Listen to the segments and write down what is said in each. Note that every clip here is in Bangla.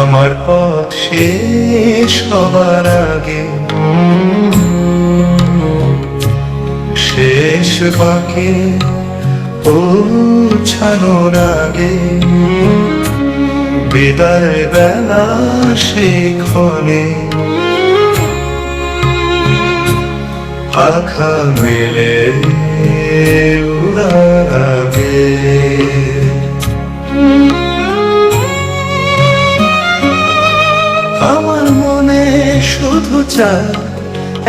আমার পথ শেষ হবার আগে, শেষ বাকি পৌঁছানোর আগে, বিদায় বেলা সেখানে পাখা মেলে উড়াবে আমার শুধু চাই,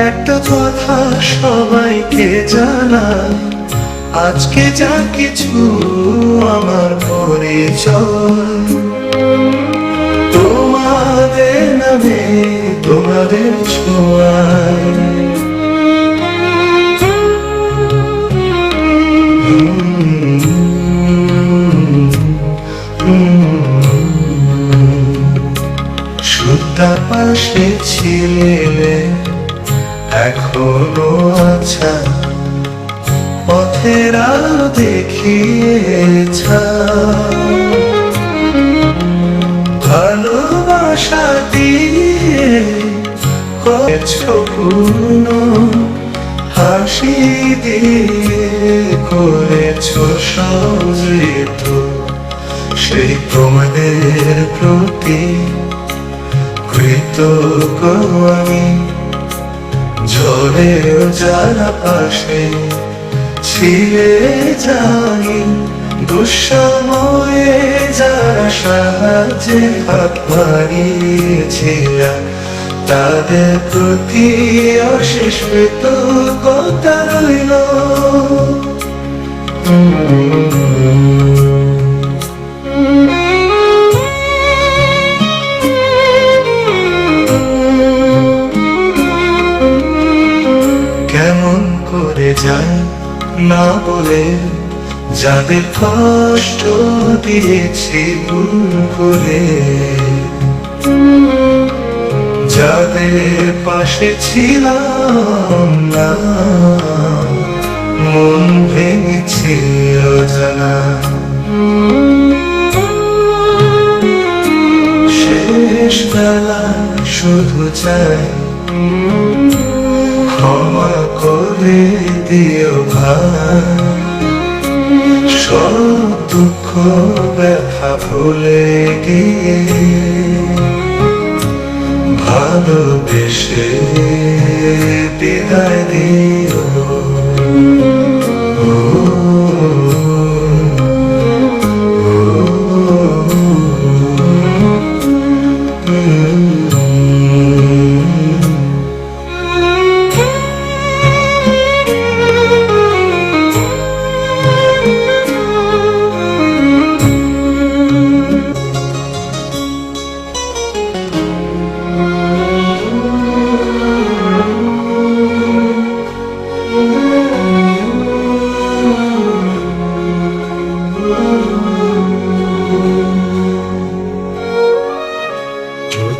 একটা কথা সবাইকে জানা আজকে যা কিছু আমার পরিচয় তোমাদের নামে, তোমাদের ছোঁয়ায়। সুতা পাশে ছিলে এখনও আছা। পথের দেখিয়েছ। ভালোবাসা দিয়ে করেছ পূর্ণ, হাসি দিয়ে করেছ সঞ্জিত সেই তোমাদের প্রতি কৃতজ্ঞ আমি ঝরে যারা পাশে ছিলে জানি দুঃসময়ে যারা সাহায্যে হাত মারিয়েছিলাম তাদের প্রতি অশেষ কৃতজ্ঞতা রইল। যায় না বলে যাদের কষ্ট দিয়েছি ভুল করে। যাদের পাশে ছিলাম না, মন ভেঙেছিল জানা শেষ বেলা শুধু চাই ক্ষমা করে দিও ভাই ব্যথা ভুলে গিয়ে ভালোবেসে বিদায় দিও ও,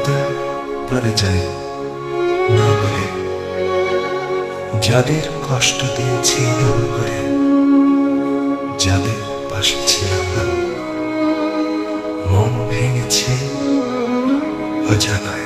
চলতে পারে যায়। না বলে যাদের কষ্ট দিয়েছি ভুল করে যাদের পাশে ছিলাম না। মন ভেঙেছে অজানায়।